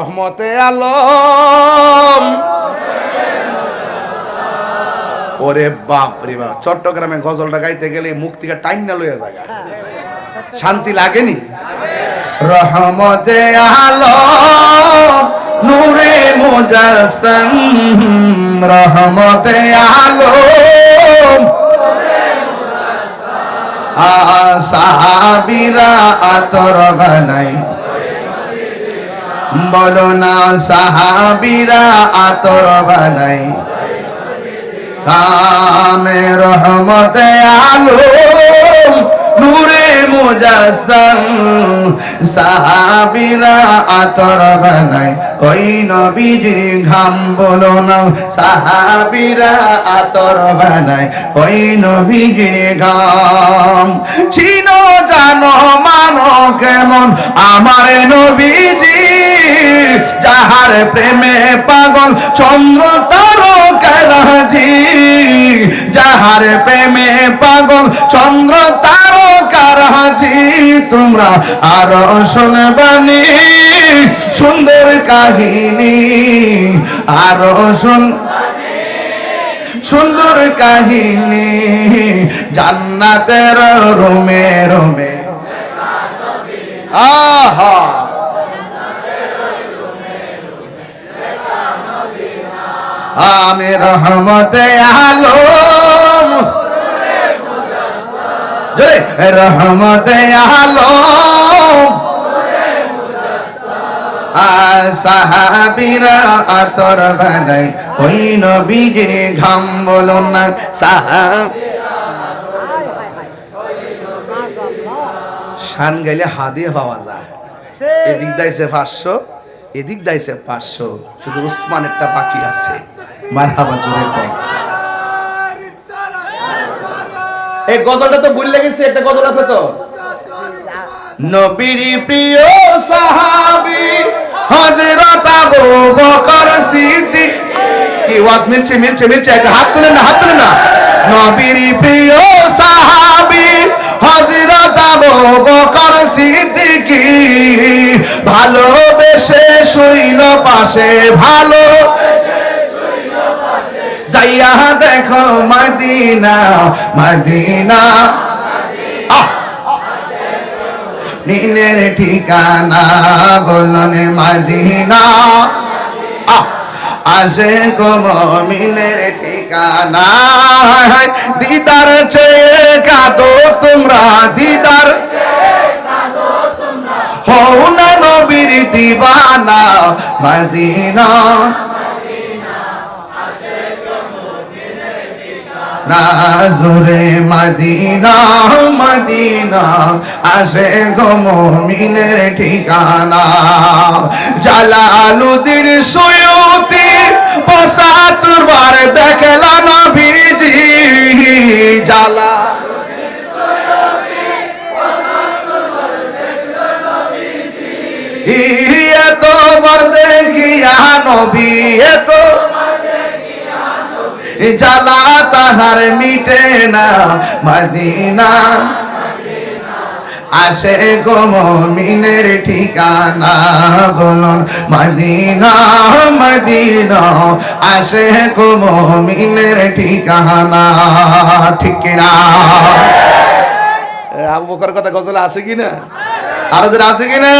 রহমতে আলম। ওরে বাপ রে বাপ, চট্টগ্রামে গজলটা গাইতে গেলে মুখ থেকে টাইম না লইয়া জায়গা শান্তি লাগেনি? রহমতে আলম, নূরে মুজাসম, রহমতে আলম। সাহাবিরা আতর বানাই বলো না, সাহাবিরা আতর বানাই। কামে রহমতে আলো নূরে মুজাসম। সাহাবিরা আতর বানাই। ওই নবীজির ঘাম বলো না, সাহাবিরা আতর বানাই। ওই নবীজির ঘাম। চিনো জানো মানো কেমন, আমার নবীজি যাহার প্রেমে পাগল চন্দ্র তারকারাজি। যাহার প্রেমে পাগল চন্দ্র তারকারাজি। তোমরা আরও শুনবানি সুন্দর কাহিনী, আর শুন সুন্দর কাহিনী। জান্নাতের রোমে রোমে। আহা! আমি রহমতে আলম। রহমতে আলম। সাহাবিরা আতর বানাই ওই নবীজির ঘাম বলো না সাহাব। শান গাইলে হাদিয়ে পাওয়া যায়। এদিক দাইছে পাঁচশো এদিক দাইছে পাঁচশো শুধু উসমানেরটা বাকি আছে। মারহাবা জোরে এই গজলটা তো ভুল লেগেছে, একটা গজল আছে তো। নবীর প্রিয় সাহাবী আবু বকর সিদ্দিক। কি ওয়াজ? মিলছে মিলছে মিলছে, একটা হাত না হাত না। নবীর প্রিয় সাহাবী আবু বকর ভালোবেসে শুইল পাশে, ভালো যাইয়া দেখো মদিনা মদিনা। নীলের ঠিকানা বলন মদিনা। আসে মিনের ঠিকানা। দিদার চেয়ে কাঁদো তোমরা, দিদার। হও না নবীর দিবানা, মদিনা। নাজুরে মদিনা মদিনা আসে গো মুমিনের ঠিকানা। জালালুদ্দিন সুয়ুতি পঁচাত্তর বার দেখলা নবীজি। জালা এত বার দেখিয়া নবী এত জ্বালা তাহার মিটে না, মদিনা। আসে গো মিনের ঠিকানা, বলুন, মদিনা মদিনা। আসে গো মিনের ঠিকানা, ঠিক না আবু বকর কথা গজল আছে কি না আরও আছে কি না